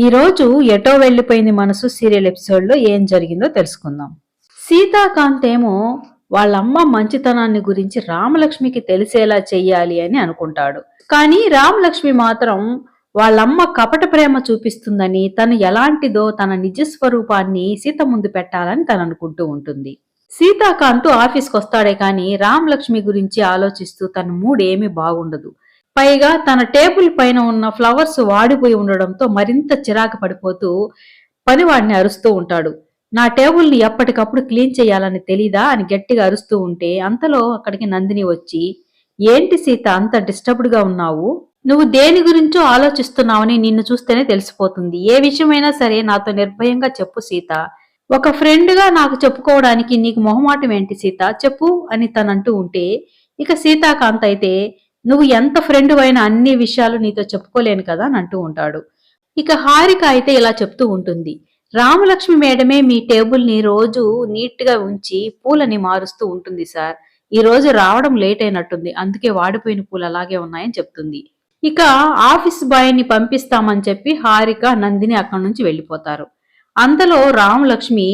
ఈరోజు ఎటో వెళ్ళిపోయింది మనసు సీరియల్ ఎపిసోడ్లో ఏం జరిగిందో తెలుసుకుందాం. సీతాకాంత్ ఏమో వాళ్ళమ్మ మంచితనాన్ని గురించి రామలక్ష్మికి తెలిసేలా చెయ్యాలి అని అనుకుంటాడు. కానీ రామలక్ష్మి మాత్రం వాళ్ళమ్మ కపట ప్రేమ చూపిస్తుందని తను ఎలాంటిదో తన నిజ స్వరూపాన్ని సీత ముందు పెట్టాలని తను అనుకుంటూ ఉంటుంది. సీతాకాంత్ ఆఫీస్కి వస్తాడే కానీ రామలక్ష్మి గురించి ఆలోచిస్తూ తన మూడ్ ఏమీ బాగుండదు. పైగా తన టేబుల్ పైన ఉన్న ఫ్లవర్స్ వాడిపోయి ఉండడంతో మరింత చిరాకు పడిపోతూ పనివాడిని అరుస్తూ ఉంటాడు. నా టేబుల్ని ఎప్పటికప్పుడు క్లీన్ చేయాలని తెలీదా అని గట్టిగా అరుస్తూ ఉంటే అంతలో అక్కడికి నందిని వచ్చి ఏంటి సీత అంత డిస్టర్బ్డ్గా ఉన్నావు? నువ్వు దేని గురించో ఆలోచిస్తున్నావని నిన్ను చూస్తేనే తెలిసిపోతుంది. ఏ విషయమైనా సరే నాతో నిర్భయంగా చెప్పు సీత. ఒక ఫ్రెండ్గా నాకు చెప్పుకోవడానికి నీకు మొహమాటం ఏంటి సీత? చెప్పు అని తనంటూ ఉంటే ఇక సీతాకాంత్ అయితే నువ్వు ఎంత ఫ్రెండ్ అయినా అన్ని విషయాలు నీతో చెప్పుకోలేను కదా అని అంటూ ఉంటాడు. ఇక హారిక అయితే ఇలా చెప్తూ ఉంటుంది. రామలక్ష్మి మేడమే మీ టేబుల్ని రోజు నీట్గా ఉంచి పూలని మారుస్తూ ఉంటుంది సార్. ఈ రోజు రావడం లేట్ అయినట్టుంది. అందుకే వాడిపోయిన పూలు అలాగే ఉన్నాయని చెప్తుంది. ఇక ఆఫీస్ బాయ్ని పంపిస్తామని చెప్పి హారిక నందిని అక్కడి నుంచి వెళ్ళిపోతారు. అంతలో రామలక్ష్మి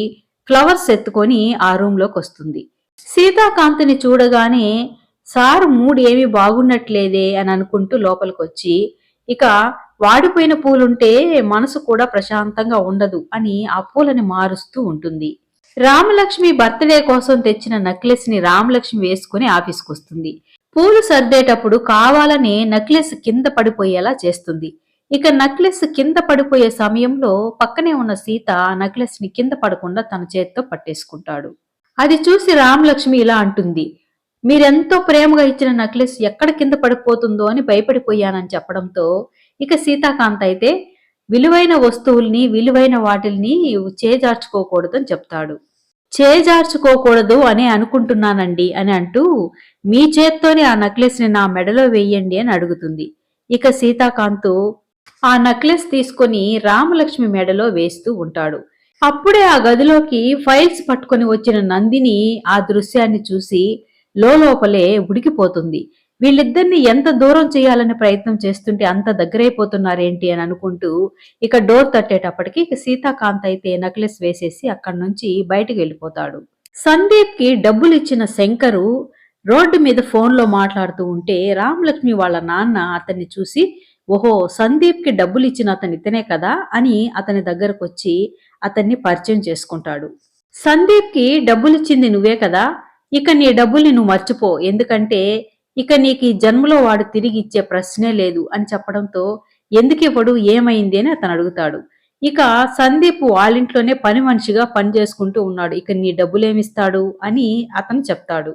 ఫ్లవర్స్ ఎత్తుకొని ఆ రూమ్లోకి వస్తుంది. సీతాకాంత్ని చూడగానే సార్ మూడ్ ఏమీ బాగున్నట్లేదే అని అనుకుంటూ లోపలికి వచ్చి ఇక వాడిపోయిన పూలుంటే మనసు కూడా ప్రశాంతంగా ఉండదు అని ఆ పూలని మారుస్తూ ఉంటుంది. రామలక్ష్మి బర్త్డే కోసం తెచ్చిన నక్లెస్ని రామలక్ష్మి వేసుకుని ఆఫీస్కి వస్తుంది పూలు సర్దేటప్పుడు కావాలని నక్లెస్ కింద పడిపోయేలా చేస్తుంది. ఇక నక్లెస్ కింద పడిపోయే సమయంలో పక్కనే ఉన్న సీత నక్లెస్ని కింద పడకుండా తన చేత్తో పట్టేసుకుంటాడు. అది చూసి రామలక్ష్మి ఇలా అంటుంది. మీరెంతో ప్రేమగా ఇచ్చిన నక్లెస్ ఎక్కడ కింద పడిపోతుందో అని భయపడిపోయానని చెప్పడంతో ఇక సీతాకాంత్ అయితే విలువైన వస్తువుల్ని విలువైన వాటిల్ని చేజార్చుకోకూడదు అని చెప్తాడు. చేజార్చుకోకూడదు అని అనుకుంటున్నానండి అని అంటూ మీ చేత్తోనే ఆ నక్లెస్ని నా మెడలో వేయండి అని అడుగుతుంది. ఇక సీతాకాంతు ఆ నక్లెస్ తీసుకొని రామలక్ష్మి మెడలో వేస్తూ ఉంటాడు. అప్పుడే ఆ గదిలోకి ఫైల్స్ పట్టుకొని వచ్చిన నందిని ఆ దృశ్యాన్ని చూసి లోపలే ఉడికిపోతుంది. వీళ్ళిద్దరిని ఎంత దూరం చేయాలని ప్రయత్నం చేస్తుంటే అంత దగ్గరైపోతున్నారేంటి అని అనుకుంటూ ఇక డోర్ తట్టేటప్పటికి సీతాకాంత్ అయితే నెక్లెస్ వేసేసి అక్కడి నుంచి బయటికి వెళ్ళిపోతాడు. సందీప్కి డబ్బులు ఇచ్చిన శంకరు రోడ్డు మీద ఫోన్లో మాట్లాడుతూ ఉంటే రామలక్ష్మి వాళ్ళ నాన్న అతన్ని చూసి ఓహో సందీప్కి డబ్బులు ఇచ్చిన అతను ఇతనే కదా? అని అతని దగ్గరకు వచ్చి అతన్ని పరిచయం చేసుకుంటాడు. సందీప్కి డబ్బులు ఇచ్చింది నువ్వే కదా? ఇక నీ డబ్బుల్ని నువ్వు మర్చిపో. ఎందుకంటే ఇక నీకు ఈ జన్మలో వాడు తిరిగి ఇచ్చే ప్రశ్నే లేదు అని చెప్పడంతో ఎందుకు ఏమైంది అని అతను అడుగుతాడు. ఇక సందీప్ వాళ్ళింట్లోనే పని మనిషిగా పని చేసుకుంటూ ఉన్నాడు. ఇక నీ డబ్బులేమిస్తాడు అని అతను చెప్తాడు.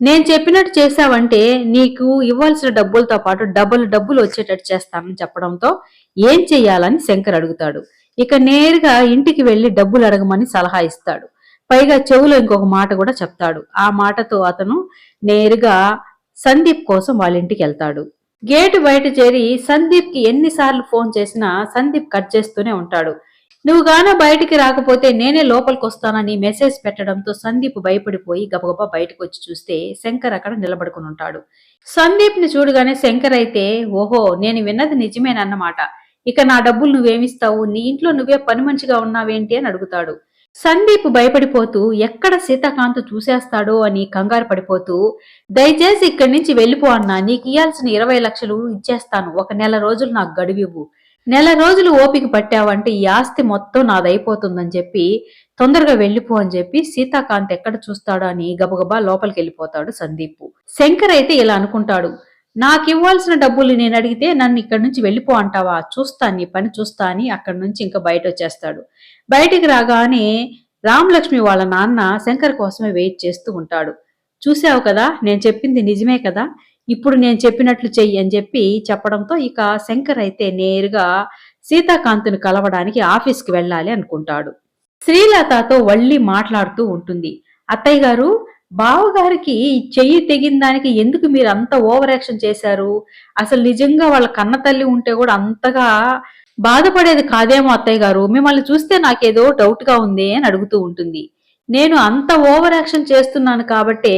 నేను చెప్పినట్టు చేశావంటే నీకు ఇవ్వాల్సిన డబ్బులతో పాటు డబ్బులు డబ్బులు వచ్చేటట్టు చేస్తానని చెప్పడంతో ఏం చెయ్యాలని శంకర్ అడుగుతాడు. ఇక నేరుగా ఇంటికి వెళ్ళి డబ్బులు అడగమని సలహా ఇస్తాడు. పైగా చెవులో ఇంకొక మాట కూడా చెప్తాడు. ఆ మాటతో అతను నేరుగా సందీప్ కోసం వాళ్ళ ఇంటికి వెళ్తాడు. గేటు బయట చేరి సందీప్కి ఎన్నిసార్లు ఫోన్ చేసినా సందీప్ కట్ చేస్తూనే ఉంటాడు. నువ్వు గాన బయటికి రాకపోతే నేనే లోపలికి వస్తానని మెసేజ్ పెట్టడంతో సందీప్ భయపడిపోయి గబగబా బయటకు వచ్చి చూస్తే శంకర్ అక్కడ నిలబడుకుని ఉంటాడు. సందీప్ని చూడగానే శంకర్ అయితే ఓహో నేను విన్నది నిజమేనన్నమాట. ఇక నా డబ్బులు నువ్వేమిస్తావు? నీ ఇంట్లో నువ్వే పని మంచిగా ఉన్నావేంటి అని అడుగుతాడు. సందీప్ భయపడిపోతూ ఎక్కడ సీతాకాంత్ చూసేస్తాడో అని కంగారు పడిపోతూ దయచేసి ఇక్కడి నుంచి వెళ్ళిపో అన్నా నీకు ఇయ్యాల్సిన ఇరవై లక్షలు ఇచ్చేస్తాను. ఒక నెల రోజులు నాకు గడువివ్వు. నెల రోజులు ఓపిక పట్టావంటే ఈ ఆస్తి మొత్తం నాదైపోతుందని చెప్పి తొందరగా వెళ్ళిపో అని చెప్పి సీతాకాంత్ ఎక్కడ చూస్తాడో అని గబగబా లోపలికి వెళ్ళిపోతాడు సందీప్. శంకర్ అయితే ఇలా అనుకుంటాడు నాకు ఇవ్వాల్సిన డబ్బులు నేను అడిగితే నన్ను ఇక్కడి నుంచి వెళ్ళిపో అంటావా? చూస్తా నీ పని చూస్తా అని అక్కడి నుంచి ఇంకా బయట వచ్చేస్తాడు బయటికి రాగానే రామలక్ష్మి వాళ్ళ నాన్న శంకర్ కోసమే వెయిట్ చేస్తూ ఉంటాడు. చూసావు కదా నేను చెప్పింది నిజమే కదా? ఇప్పుడు నేను చెప్పినట్లు చెయ్యి అని చెప్పి చెప్పడంతో ఇక శంకర్ అయితే నేరుగా సీతాకాంత్ను కలవడానికి ఆఫీస్కి వెళ్ళాలి అనుకుంటాడు. శ్రీలతతో వళ్ళీ మాట్లాడుతూ ఉంటుంది. అత్తయ్య గారు బావగారికి చెయ్యి తెగిన దానికి ఎందుకు మీరు అంత ఓవర్ యాక్షన్ చేశారు? అసలు నిజంగా వాళ్ళ కన్న తల్లి ఉంటే కూడా అంతగా బాధపడేది కాదేమో అత్తయ్య గారు. మిమ్మల్ని చూస్తే నాకేదో డౌట్గా ఉంది అని అడుగుతూ ఉంటుంది. నేను అంత ఓవర్ యాక్షన్ చేస్తున్నాను కాబట్టే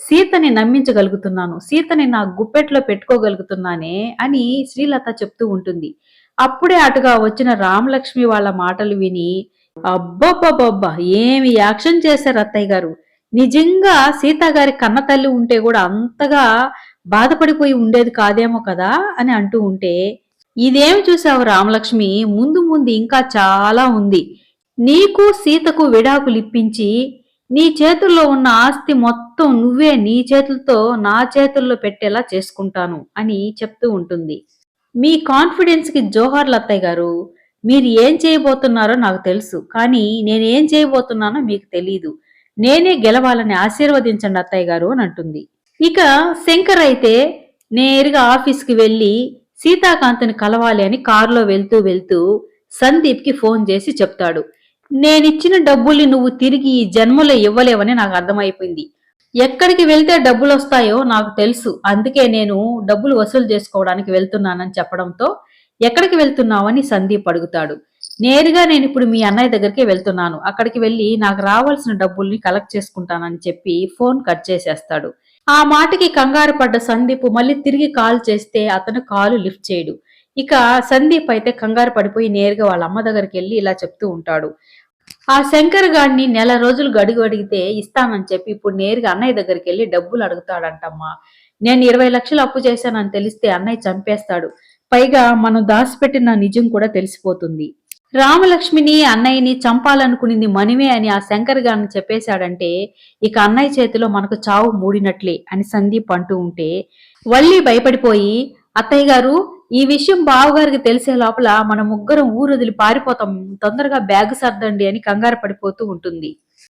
సీతని నమ్మించగలుగుతున్నాను. సీతని నా గుప్పెట్లో పెట్టుకోగలుగుతున్నానే అని శ్రీలత చెప్తూ ఉంటుంది. అప్పుడే అటుగా వచ్చిన రామలక్ష్మి వాళ్ళ మాటలు విని అబ్బబ్బబ్బబ్బా ఏమి యాక్షన్ చేశారు అత్తయ్య గారు? నిజంగా సీత గారి ఉంటే కూడా అంతగా బాధపడిపోయి ఉండేది కాదేమో కదా అని అంటూ ఉంటే ఇదేమి చూసావు రామలక్ష్మి? ముందు ముందు ఇంకా చాలా ఉంది. నీకు సీతకు విడాకులు ఇప్పించి నీ చేతుల్లో ఉన్న ఆస్తి మొత్తం నువ్వే నీ చేతులతో నా చేతుల్లో పెట్టేలా చేసుకుంటాను అని చెప్తూ ఉంటుంది. మీ కాన్ఫిడెన్స్కి జోహార్లు అత్తయ్య గారు మీరు ఏం చేయబోతున్నారో నాకు తెలుసు కానీ నేనేం చేయబోతున్నానో మీకు తెలియదు నేనే గెలవాలని ఆశీర్వదించండి అత్తయ్య గారు అని అంటుంది. ఇక శంకర్ అయితే నేరుగా ఆఫీస్కి వెళ్ళి సీతాకాంత్ని కలవాలి అని కారులో వెళ్తూ వెళ్తూ సందీప్కి ఫోన్ చేసి చెప్తాడు. నేనిచ్చిన డబ్బుల్ని నువ్వు తిరిగి ఈ జన్మలో ఇవ్వలేవని నాకు అర్థమైపోయింది. ఎక్కడికి వెళ్తే డబ్బులు వస్తాయో నాకు తెలుసు. అందుకే నేను డబ్బులు వసూలు చేసుకోవడానికి వెళ్తున్నానని చెప్పడంతో ఎక్కడికి వెళ్తున్నావని సందీప్ అడుగుతాడు. నేరుగా నేను ఇప్పుడు మీ అన్నయ్య దగ్గరికి వెళ్తున్నాను. అక్కడికి వెళ్ళి నాకు రావాల్సిన డబ్బుల్ని కలెక్ట్ చేసుకుంటానని చెప్పి ఫోన్ కట్ చేసేస్తాడు. ఆ మాటకి కంగారు పడ్డ సందీప్ మళ్ళీ తిరిగి కాల్ చేస్తే అతను కాలు లిఫ్ట్ చేయడు. ఇక సందీప్ అయితే కంగారు పడిపోయి నేరుగా వాళ్ళ అమ్మ దగ్గరికి వెళ్ళి ఇలా చెప్తూ ఉంటాడు. ఆ శంకర్ గాడిని నెల రోజులు గడుగు అడిగితే ఇస్తానని చెప్పి ఇప్పుడు నేరుగా అన్నయ్య దగ్గరికి వెళ్ళి డబ్బులు అడుగుతాడంటమ్మా. నేను ఇరవై లక్షలు అప్పు చేశానని తెలిస్తే అన్నయ్య చంపేస్తాడు. పైగా మనం దాచిపెట్టిన నిజం కూడా తెలిసిపోతుంది. రామలక్ష్మిని అన్నయ్యని చంపాలనుకునింది మనమే అని ఆ శంకర్ గారిని చెప్పేశాడంటే ఇక అన్నయ్య చేతిలో మనకు చావు మూడినట్లే అని సందీప్ అంటూ ఉంటే వల్లి భయపడిపోయి అత్తయ్య గారు ఈ విషయం బావగారికి తెలిసే లోపల మన ముగ్గురం ఊరు వదిలి పారిపోతాం తొందరగా బ్యాగ్ సర్దండి అని కంగారు పడిపోతూ ఉంటుంది.